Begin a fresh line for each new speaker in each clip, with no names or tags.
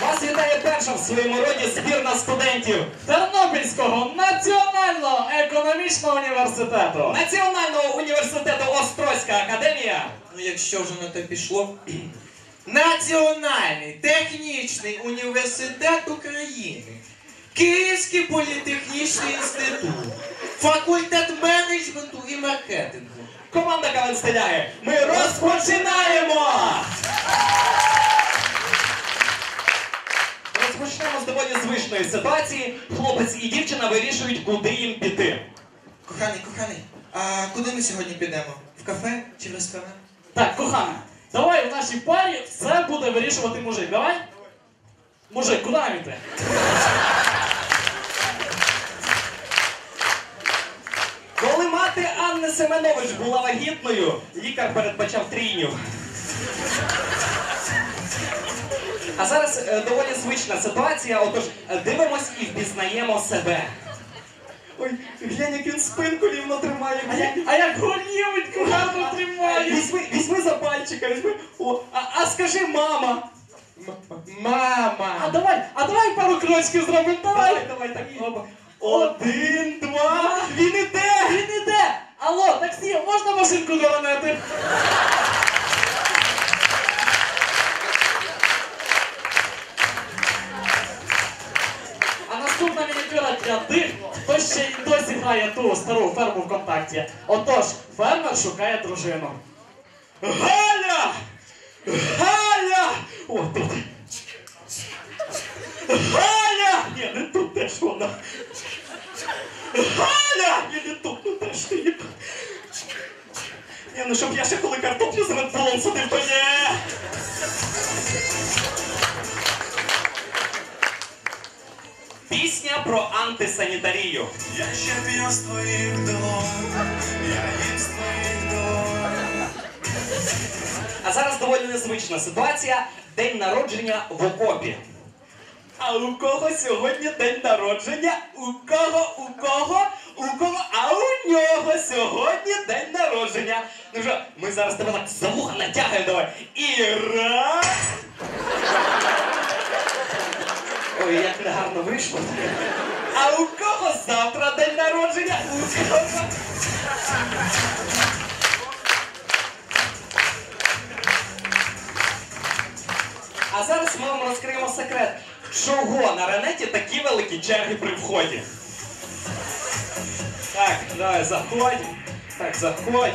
Вас вітає перша в своєму роді збірна студентів Тернопільського національного економічного університету. Національного університету Острозька академія.
Ну, якщо вже на те пішло. Національний технічний університет України, Київський політехнічний інститут, факультет менеджменту і маркетингу.
Команда КВН стріляє. Ми розпочинаємо! Розпочнемо з доволі звичної ситуації. Хлопець і дівчина вирішують, куди їм піти.
Коханий, коханий, а куди ми сьогодні підемо? В кафе чи в ресторан?
Так, кохана, давай в нашій парі все буде вирішувати мужик. Давай? Мужик, куди нам іти?
Коли мати Анни Семенович була вагітною, лікар передбачав трійню. А зараз е, доволі звична ситуація, отож е, дивимось і впізнаємо себе. Ой, глянь, як він спинку рівно тримає.
А як, а як голівочку гарно тримає.
Візьми, візьми за пальчика, візьми. О, а, а скажи мама.
Мама.
А давай, а давай пару крочків зробимо, давай.
Давай, давай, так. Оба. Один, два, він іде!
Він іде. Алло, таксі, можна машинку доронити? Для тих, хто ще й досі грає ту стару ферму ВКонтакті. Отож, фермер шукає дружину.
Галя! Галя! О, тут. Галя! Ні, не тут теж вона. Галя! Ні, не тут, ну теж ти. Ні, ну щоб я ще коли картоплю з редбулом садив, то ні. Антисанітарію.
Я ще п'ю з твоїх долонь, я їм з твоїх долонь.
А зараз доволі незвична ситуація. День народження в окопі. А у кого сьогодні день народження? У кого, у кого, у кого, а у нього сьогодні день народження. Ну що, ми зараз тебе так за вуха натягаємо давай. І раз. Ой, як негарно вийшло. А у кого завтра день народження? У кого? А зараз ми вам розкриємо секрет, чого на Ренеті такі великі черги при вході. Так, давай, заходь. Так, заходь.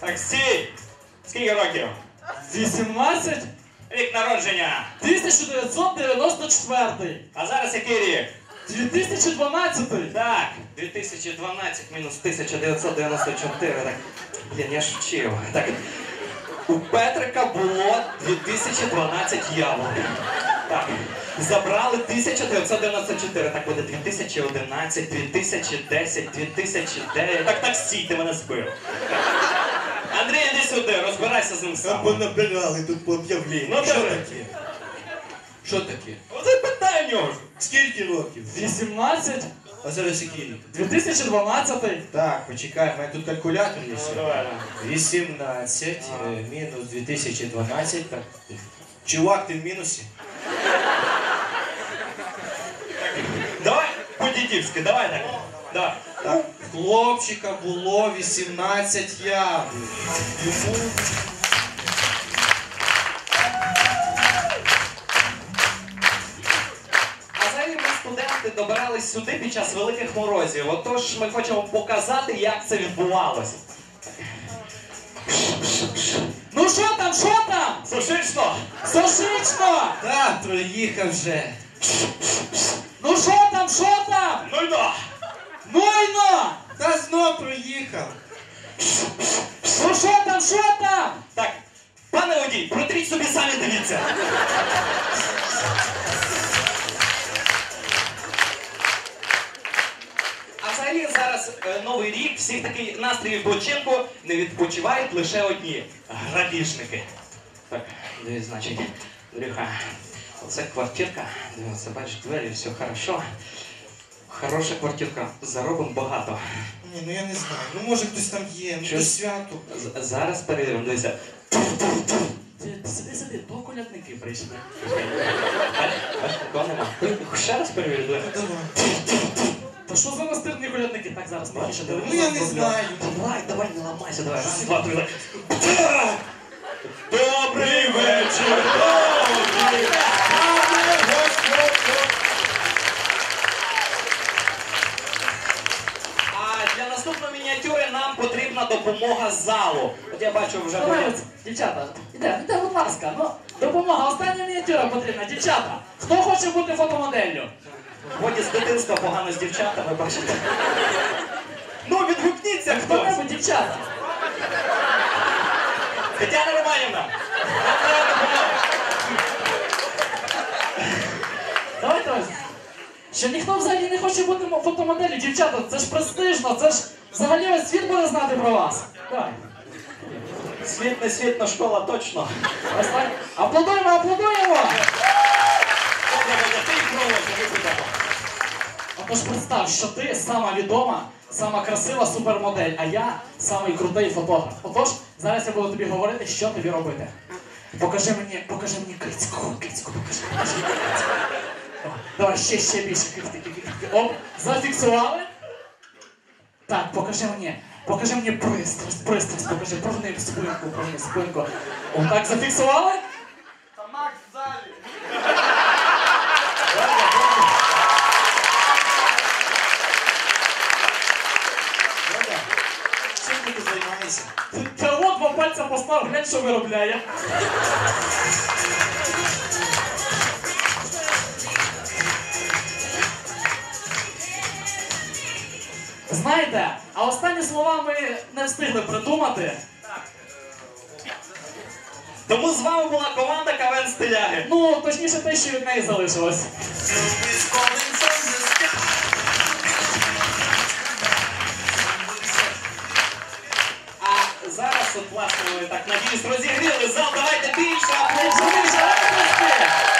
Так, стій. Скільки років?
18
Рік народження.
1994.
А зараз який рік?
2012.
Так, 2012 мінус 1994. Так, блін, я ж вчив. Так, у Петрика було 2012 яблук. Так, забрали 1994. Так буде 2011, 2010, 2009. Так, так стій, ти мене збив. Сюди, розбирайся з ним сам.
понабирали тут по об'явленню.
Ну,
Що
давай.
таке? Що таке?
Оце питання в нього.
Скільки років?
18
А зараз який рік?
2012.
Так, почекай, у мене тут калькулятор є.
Ну, давай, давай.
18 е, мінус 2012. Так. Чувак, ти в мінусі?
Давай по-дідівськи, давай так. Давай.
Хлопчика було 18 яблук. Йому
А взагалі ми студенти добирались сюди під час великих морозів. Отож ми хочемо показати, як це відбувалося.
Ну що там, що там?
Сушично!
Сошично!
Так, проїхав вже.
Ну що там, що там?
Ну й да!
Нойно!
Та знов проїхав.
Ну що там, що там?
Так, пане водій, протріть собі самі дивіться. А взагалі зараз е, новий рік, всіх такий настрій відпочинку, не відпочивають лише одні грабіжники. Так, дивись, значить, Андрюха, оце квартирка, дивіться, бачиш, двері, все хорошо. Хороша квартирка, заробимо багато.
Ні, ну я не знаю. Ну може хтось там є, ну то свято.
З- зараз перевіримо, дивися.
Ти, сиди, сиди, то колядники прийшли.
Нема. Ще раз перевірю, дивись.
Ну давай.
Та що за настирні колядники? Так зараз тихіше диви.
Ну я не знаю.
Давай, давай, не ламайся, давай. Раз, два, три, так. Добрий вечір! Добрий! Нам потрібна допомога залу. От я бачу вже
дівчата, іде, іде, будь ласка, ну, допомога, остання мініатюра потрібна, дівчата. Хто хоче бути фотомоделлю?
Воді з дитинства погано з дівчатами, бачите. Ну, відгукніться хтось!
Хто-небудь, дівчата?
Тетяна Романівна! нам треба допомога.
Давайте ось. Що ніхто взагалі не хоче бути мо- фотомоделлю, дівчата, це ж престижно, це ж взагалі весь світ буде знати про вас. Давай.
Світ не світ, но школа точно.
Ось так. Аплодуємо, аплодуємо! Отож представ, що ти сама відома, сама красива супермодель, а я самий крутий фотограф. Отож, зараз я буду тобі говорити, що тобі робити. Покажи мені, покажи мені кицьку, кицьку, покажи, покажи кицьку. Давай ще, ще більше. Оп, зафіксували? Так, покажи мені, покажи мені пристрасть, пристрасть, покажи, прогни спинку, прогни спинку. О, так зафіксували?
Оля, чим ти тут займаєшся?
Та от два пальця постав, глянь, що виробляє. Знаєте, а останні слова ми не встигли придумати.
Тому з вами була команда КВН Стиляги.
Ну, точніше, те, що від неї залишилось.
А зараз, от, власне, ми так надіюсь, розігріли зал. Давайте більше аплодисменти!